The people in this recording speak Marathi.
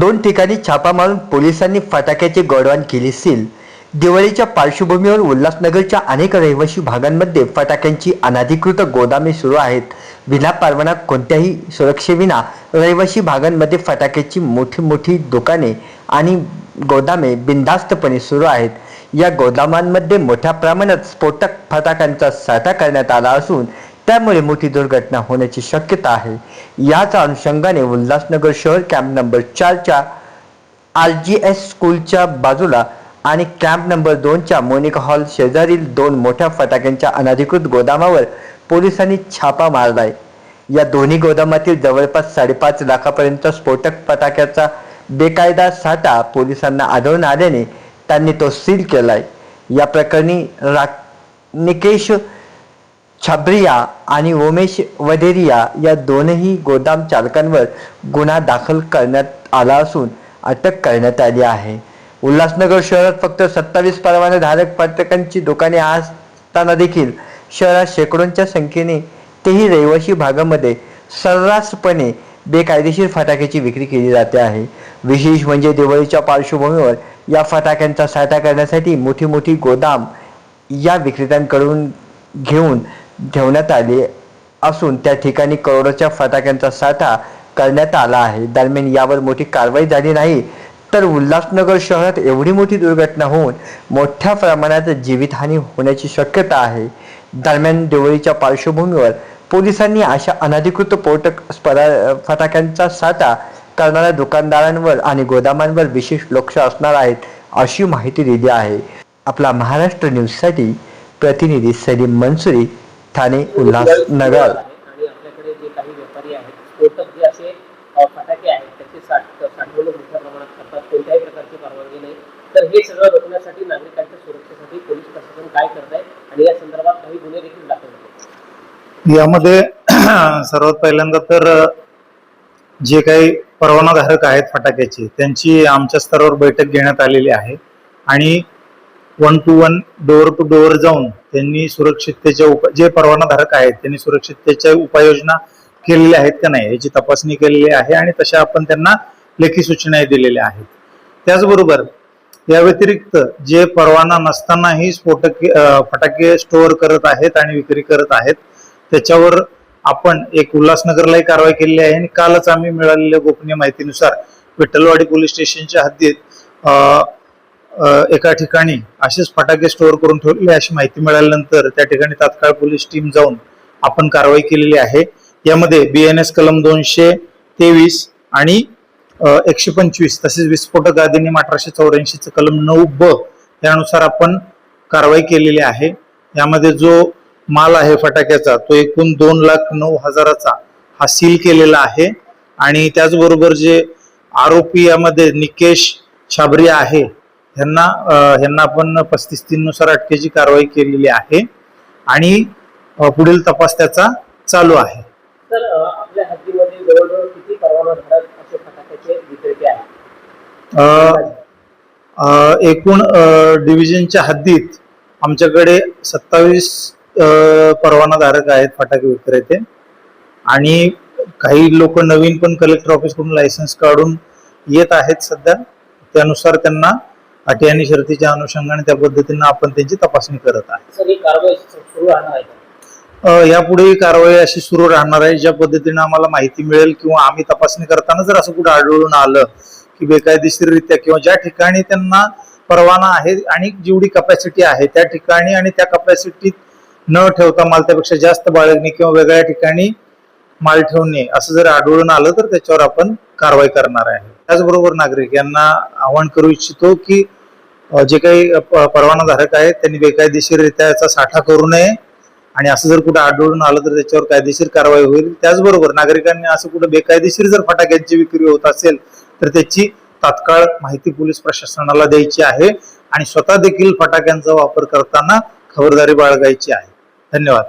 दोन ठिकाणी छापा मारून पोलिसांनी फटाक्याची गोडवाण केली सील. दिवाळीच्या पार्श्वभूमीवर उल्हासनगरच्या अनेक रहिवासी भागांमध्ये फटाक्यांची अनाधिकृत गोदामे सुरू आहेत. विना परवाना कोणत्याही सुरक्षेविना रहिवासी भागांमध्ये फटाक्याची मोठी मोठी दुकाने आणि गोदामे बिनधास्तपणे सुरू आहेत. या गोदामांमध्ये मोठ्या प्रमाणात स्फोटक फटाक्यांचा साठा करण्यात आला असून त्यामुळे मोठी दुर्घटना होण्याची शक्यता आहे. याच अनुषंगाने उल्हासनगर शहर कॅम्प नंबर चारच्या आर जी एस स्कूलच्या बाजूला आणि कॅम्प नंबर दोनच्या मोनिका हॉल शेजारील दोन मोठ्या फटाक्यांच्या अनधिकृत गोदामावर पोलिसांनी छापा मारलाय. या दोन्ही गोदामातील जवळपास साडेपाच लाखापर्यंत स्फोटक फटाक्याचा बेकायदा साठा पोलिसांना आढळून आल्याने त्यांनी तो सील केलाय. या प्रकरणी रा निकेश छाब्रिया आणि उमेश वधेरिया या दोनही गोदाम चालकांवर गुन्हा दाखल करण्यात आला असून अटक करण्यात आली आहे. उल्हासनगर शहरात फक्त सत्तावीस परवानेधारक पर्यटकांची दुकाने असताना देखील शहरात शेकडोंच्या संख्येने तेही रहिवासी भागामध्ये सर्रासपणे बेकायदेशीर फटाक्याची विक्री केली जाते आहे. विशेष म्हणजे दिवाळीच्या पार्श्वभूमीवर या फटाक्यांचा साठा करण्यासाठी मोठी मोठी गोदाम या विक्रेत्यांकडून घेऊन ठेवण्यात आले असून त्या ठिकाणी करोडोच्या फटाक्यांचा साठा करण्यात आला आहे. दरम्यान यावर मोठी कारवाई झाली नाही तर उल्हासनगर शहरात एवढी मोठी दुर्घटना होऊन मोठ्या प्रमाणात जीवितहानी होण्याची शक्यता आहे. दरम्यान दिवाळीच्या पार्श्वभूमीवर पोलिसांनी अशा अनधिकृत पोटक स्परा फटाक्यांचा साठा करणाऱ्या दुकानदारांवर आणि गोदामांवर विशेष लक्ष असणार आहेत अशी माहिती दिली आहे. आपला महाराष्ट्र न्यूजसाठी प्रतिनिधी सलीम मंसुरी ठाणे उल्हासनगर आणि आपल्याकडे जे काही व्यापारी आहेत स्फोटक जे असे अ, फटाके आहेत त्याचे साठ साठवणूक मोठ्या प्रमाणात करतात. कोणत्याही प्रकारची परवानगी नाही. तर हे सगळं रोखण्यासाठी नागरिकांच्या सुरक्षेसाठी पोलीस प्रशासन काय करत आहे आणि या संदर्भात काही गुन्हे देखील दाखल होते यामध्ये सर्वात पहिल्यांदा तर जे काही परवानाधारक आहेत फटाक्याचे त्यांची आमच्या स्तरावर बैठक घेण्यात आलेली आहे. आणि one to one door to door जाऊन त्यांनी सुरक्षिततेच्या उप जे परवानाधारक आहेत त्यांनी सुरक्षिततेच्या उपाययोजना केलेल्या आहेत का नाही याची तपासणी केलेली आहे आणि तशा आपण त्यांना लेखी सूचनाही दिलेल्या आहेत. त्याचबरोबर या व्यतिरिक्त जे परवाना नसतानाही स्फोटके फटाके स्टोअर करत आहेत आणि विक्री करत आहेत त्याच्यावर आपण एक उल्हासनगरलाही कारवाई केलेली आहे आणि कालच आम्ही मिळालेल्या गोपनीय माहितीनुसार विठ्ठलवाडी पोलीस स्टेशनच्या हद्दीत एका ठिकाणी असेच फटाके स्टोअर करून ठेवलेले अशी माहिती मिळाल्यानंतर त्या ठिकाणी तात्काळ पोलीस टीम जाऊन आपण कारवाई केलेली आहे. यामध्ये बी एन एस कलम दोनशे तेवीस आणि एकशे पंचवीस तसेच विस्फोटक अधिनियम अठराशे चौऱ्याऐंशीचं कलम नऊ ब यानुसार आपण कारवाई केलेली आहे. यामध्ये जो माल आहे फटाक्याचा तो एकूण दोन लाख नऊ हजाराचा हा सील केलेला आहे. आणि त्याचबरोबर जे आरोपी यामध्ये निकेश छाबरिया आहे ह्यांना ह्यांना आपण पस्तीस तीन नुसार अटकेची कारवाई केलेली आहे आणि पुढील तपास त्याचा चालू आहे. तर अ, आपल्या हद्दीमध्ये जवळजवळ किती परवानाधारक असे फटाक्याचे विक्रेते आहेत? अ, अ, एकूण डिव्हिजनच्या हद्दीत आमच्याकडे सत्तावीस परवानाधारक आहेत फटाके विक्रेते. आणि काही लोक नवीन पण कलेक्टर ऑफिसकडून लायसन्स काढून येत आहेत सध्या. त्यानुसार त्यांना अटी आणि शर्तीच्या अनुषंगाने त्या पद्धतीनं आपण त्यांची तपासणी करत आहे. ही यापुढे ही कारवाई अशी सुरू राहणार आहे. ज्या पद्धतीनं आम्हाला माहिती मिळेल किंवा आम्ही तपासणी करताना जर असं कुठं आढळून आलं की बेकायदेशीररित्या किंवा ज्या ठिकाणी त्यांना परवाना आहे आणि जेवढी कपॅसिटी आहे त्या ठिकाणी आणि त्या कपॅसिटीत न ठेवता माल त्यापेक्षा जास्त बाळगणे किंवा वेगळ्या ठिकाणी माल ठेवणे असं जर आढळून आलं तर त्याच्यावर आपण कारवाई करणार आहे. त्याचबरोबर नागरिक यांना आवाहन करू इच्छितो की जे काही प- परवानाधारक आहेत त्यांनी बेकायदेशीररित्या याचा साठा करू नये. आणि असं जर कुठं आढळून आलं तर त्याच्यावर कायदेशीर कारवाई होईल. त्याचबरोबर नागरिकांनी असं कुठं बेकायदेशीर जर फटाक्यांची विक्री होत असेल तर त्याची तात्काळ माहिती पोलीस प्रशासनाला द्यायची आहे. आणि स्वतः देखील फटाक्यांचा वापर करताना खबरदारी बाळगायची आहे. धन्यवाद.